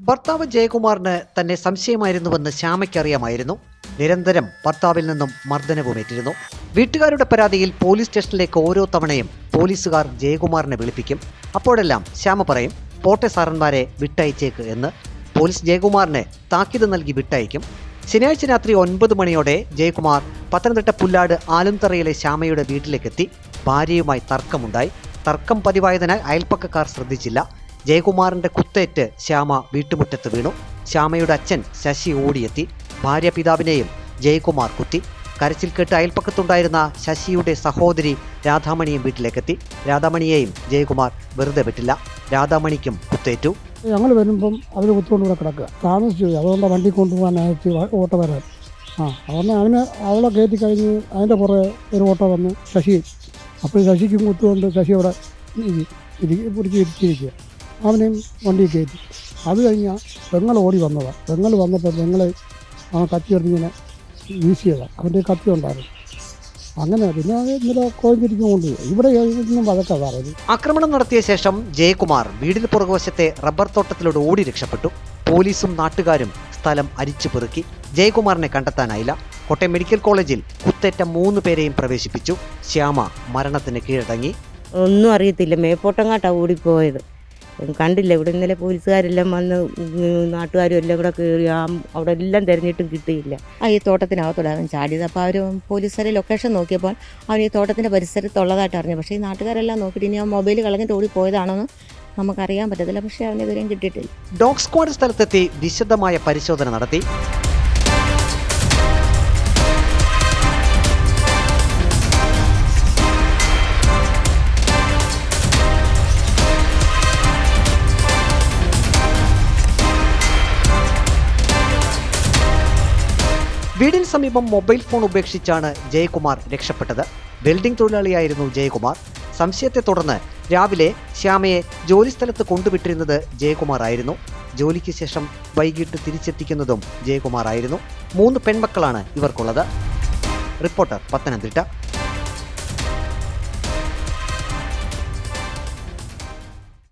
ഭർത്താവ് ജയകുമാറിന് തന്നെ സംശയമായിരുന്നുവെന്ന് ശ്യാമയ്ക്കറിയാമായിരുന്നു. നിരന്തരം ഭർത്താവിൽ നിന്നും മർദ്ദനവുമേറ്റിരുന്നു. വീട്ടുകാരുടെ പരാതിയിൽ പോലീസ് സ്റ്റേഷനിലേക്ക് ഓരോ തവണയും പോലീസുകാർ ജയകുമാറിനെ വിളിപ്പിക്കും. അപ്പോഴെല്ലാം ശ്യാമ പറയും പോട്ടെ സാറന്മാരെ വിട്ടയച്ചേക്ക് എന്ന്. പോലീസ് ജയകുമാറിനെ താക്കീത് നൽകി വിട്ടയക്കും. ശനിയാഴ്ച രാത്രി ഒൻപത് മണിയോടെ ജയകുമാർ പത്തനംതിട്ട പുല്ലാട് ആലുംതറയിലെ ശ്യാമയുടെ വീട്ടിലേക്കെത്തി. ഭാര്യയുമായി തർക്കമുണ്ടായി. തർക്കം പതിവായതിനാൽ അയൽപ്പക്കക്കാർ ശ്രദ്ധിച്ചില്ല. ജയകുമാറിന്റെ കുത്തേറ്റ് ശ്യാമ വീട്ടുമുറ്റത്ത് വീണു. ശ്യാമയുടെ അച്ഛൻ ശശി ഓടിയെത്തി. ഭാര്യ പിതാവിനെയും ജയകുമാർ കുത്തി. കരച്ചിൽ കേട്ട് അയൽപ്പക്കത്തുണ്ടായിരുന്ന ശശിയുടെ സഹോദരി രാധാമണിയും വീട്ടിലേക്കെത്തി. രാധാമണിയെയും ജയകുമാർ വെറുതെ വിട്ടില്ല. രാധാമണിക്കും കുത്തേറ്റു. ഞങ്ങൾ വരുമ്പം അവർ കുത്തുകൊണ്ട് ഇവിടെ കിടക്കുക. താമസിച്ചു അതുകൊണ്ട് വണ്ടി കൊണ്ടുപോകാനായിട്ട് ഓട്ടം വരാൻ. ആ അതുകൊണ്ട് അവന് അവളെ കയറ്റി കഴിഞ്ഞ് അതിന്റെ പുറകെ ഒരു ഓട്ടോ വന്ന് ശശി അപ്പോൾ ശശിക്കും കുത്തുകൊണ്ട് ശശി അവിടെ പിടിച്ച് ഇരിച്ചിരിക്കുക അവനെയും വണ്ടി കയറ്റി. അത് കഴിഞ്ഞാൽ പെങ്ങൾ ഓടി വന്നതാണ് പെങ്ങൾ വന്നപ്പോൾ പെങ്ങളെ ആ കത്തി എറിഞ്ഞിങ്ങനെ വീശിയതാണ് അവന്റെ കത്തി ഉണ്ടായിരുന്നു. അങ്ങനെ പിന്നെ അത് ഇന്നലെ കോഴിഞ്ചിരിക്കും കൊണ്ട് ഇവിടെ വഴക്കാ സാറത് ആക്രമണം നടത്തിയ ശേഷം ജയകുമാർ വീടിന് പുറകുവശത്തെ റബ്ബർ തോട്ടത്തിലൂടെ ഓടി രക്ഷപ്പെട്ടു. പോലീസും നാട്ടുകാരും സ്ഥലം അരിച്ചു പെറുക്കി. ജയകുമാറിനെ കണ്ടെത്താനായില്ല. കോട്ടയം മെഡിക്കൽ കോളേജിൽ കുത്തേറ്റ മൂന്ന് പേരെയും പ്രവേശിപ്പിച്ചു. ശ്യാമ മരണത്തിന് കീഴടങ്ങി. ഒന്നും അറിയത്തില്ല. മേപ്പോട്ടങ്ങാട്ടാ ഓടിപ്പോയത്. കണ്ടില്ല? ഇവിടെ ഇന്നലെ പോലീസുകാരെല്ലാം വന്ന് നാട്ടുകാരും എല്ലാം കൂടെ കയറി ആ അവിടെ എല്ലാം തിരഞ്ഞിട്ടും കിട്ടിയില്ല. ആ ഈ തോട്ടത്തിനകത്തുള്ള അവൻ ചാടിയത്. അപ്പോൾ അവർ പോലീസുകാരെ ലൊക്കേഷൻ നോക്കിയപ്പോൾ അവൻ ഈ തോട്ടത്തിന്റെ പരിസരത്തുള്ളതായിട്ട് അറിഞ്ഞു. പക്ഷേ ഈ നാട്ടുകാരെല്ലാം നോക്കിയിട്ട് ഇനി ആ മൊബൈൽ കളഞ്ഞിട്ട് ഓടി പോയതാണെന്ന് നമുക്കറിയാൻ പറ്റത്തില്ല. പക്ഷേ അവനെതിരെയും കിട്ടിയിട്ടില്ല. ഡോഗ് സ്ക്വാഡ് സ്ഥലത്തെത്തി വിശദമായ പരിശോധന നടത്തി. വീടിന് സമീപം മൊബൈൽ ഫോൺ ഉപേക്ഷിച്ചാണ് ജയകുമാർ രക്ഷപ്പെട്ടത്. വെൽഡിംഗ് തൊഴിലാളിയായിരുന്നു ജയകുമാർ. സംശയത്തെ തുടർന്ന് രാവിലെ ശ്യാമയെ ജോലിസ്ഥലത്ത് കൊണ്ടുവിട്ടിരുന്നത് ജയകുമാർ ആയിരുന്നു. ജോലിക്ക് ശേഷം വൈകിട്ട് തിരിച്ചെത്തിക്കുന്നതും ജയകുമാർ ആയിരുന്നു. മൂന്ന് പെൺമക്കളാണ് ഇവർക്കുള്ളത്. റിപ്പോർട്ടർ പത്തനംതിട്ട.